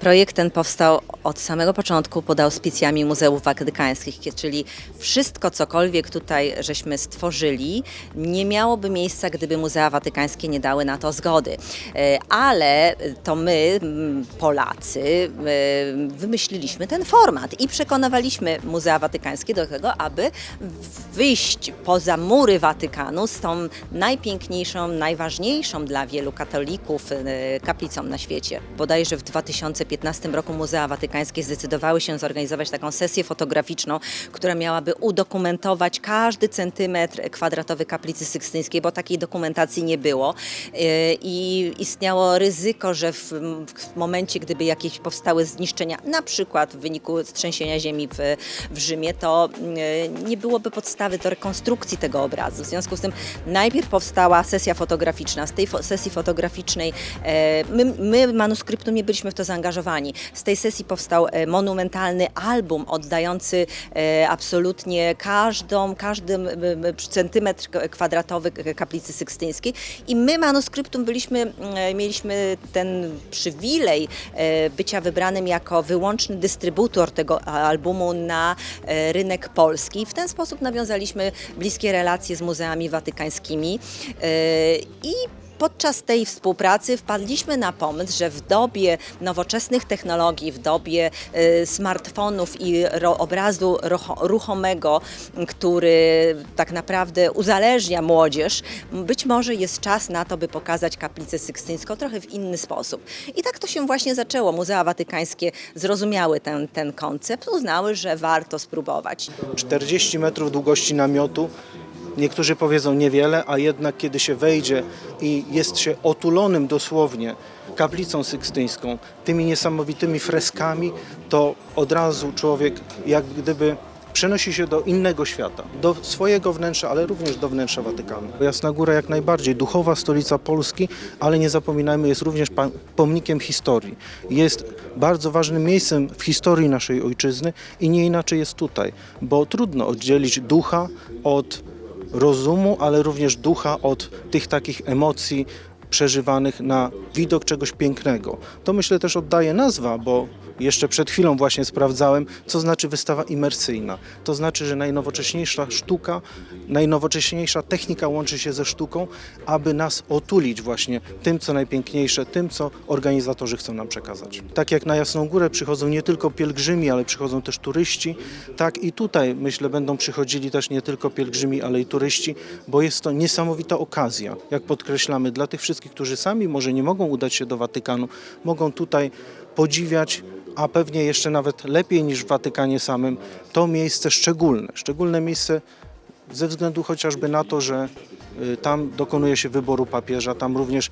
Projekt ten powstał od samego początku pod auspicjami Muzeów Watykańskich, czyli wszystko, cokolwiek tutaj żeśmy stworzyli, nie miałoby miejsca, gdyby Muzea Watykańskie nie dały na to zgody. E, Ale to my, Polacy, e, wymyśliliśmy ten format i przekonywaliśmy Muzea Watykańskie do tego, aby wyjść poza mury Watykanu z tą najpiękniejszą, najważniejszą dla wielu katolików e, kaplicą na świecie. Bodajże w 2015 roku Muzea Watykańskie zdecydowały się zorganizować taką sesję fotograficzną, która miałaby udokumentować każdy centymetr kwadratowy kaplicy sykstyńskiej, bo takiej dokumentacji nie było E, i istniało ryzyko, że w, w momencie, gdyby jakieś powstały zniszczenia, na przykład w wyniku trzęsienia ziemi w, w Rzymie, to e, nie byłoby podstawy do rekonstrukcji tego obrazu. W związku z tym najpierw powstała sesja fotograficzna. Z tej fo- sesji fotograficznej e, my, my nie byliśmy w to zaangażowani. Z tej sesji powstał e, monumentalny album oddający e, absolutnie każdą, każdy centymetr kwadratowy kaplicy sykstyńskiej i my manuskryptum byliśmy, mieliśmy ten przywilej e, bycia wybranym jako wyłączny dystrybutor tego albumu na rynek polski. W ten sposób nawiązaliśmy bliskie relacje z muzeami watykańskimi i Podczas tej współpracy wpadliśmy na pomysł, że w dobie nowoczesnych technologii, w dobie e, smartfonów i obrazu rucho, ruchomego, który tak naprawdę uzależnia młodzież, być może jest czas na to, by pokazać kaplicę sykstyńską trochę w inny sposób. I tak to się właśnie zaczęło. Muzea Watykańskie zrozumiały ten, ten koncept, uznały, że warto spróbować. 40 metrów długości namiotu. Niektórzy powiedzą niewiele, a jednak kiedy się wejdzie i jest się otulonym dosłownie kaplicą sykstyńską, tymi niesamowitymi freskami, to od razu człowiek jak gdyby przenosi się do innego świata, do swojego wnętrza, ale również do wnętrza Watykanu. Jasna Góra jak najbardziej, duchowa stolica Polski, ale nie zapominajmy, jest również pomnikiem historii. Jest bardzo ważnym miejscem w historii naszej ojczyzny i nie inaczej jest tutaj, bo trudno oddzielić ducha od rozumu, ale również ducha od tych takich emocji przeżywanych na widok czegoś pięknego. To myślę też oddaje nazwa, bo jeszcze przed chwilą właśnie sprawdzałem, co znaczy wystawa imersyjna. To znaczy, że najnowocześniejsza sztuka, najnowocześniejsza technika łączy się ze sztuką, aby nas otulić właśnie tym, co najpiękniejsze, tym, co organizatorzy chcą nam przekazać. Tak jak na Jasną Górę przychodzą nie tylko pielgrzymi, ale przychodzą też turyści, tak i tutaj myślę będą przychodzili też nie tylko pielgrzymi, ale i turyści, bo jest to niesamowita okazja, jak podkreślamy, dla tych wszystkich, którzy sami może nie mogą udać się do Watykanu, mogą tutaj podziwiać a pewnie jeszcze nawet lepiej niż w Watykanie samym, to miejsce szczególne. Szczególne miejsce ze względu chociażby na to, że y, tam dokonuje się wyboru papieża, tam również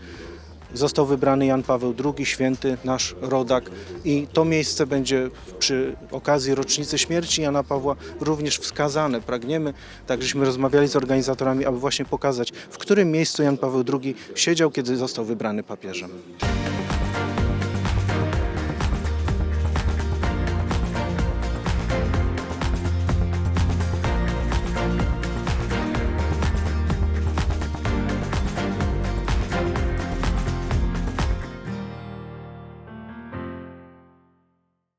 został wybrany Jan Paweł II, święty nasz rodak i to miejsce będzie przy okazji rocznicy śmierci Jana Pawła również wskazane. Pragniemy, tak żeśmy rozmawiali z organizatorami, aby właśnie pokazać, w którym miejscu Jan Paweł II siedział, kiedy został wybrany papieżem.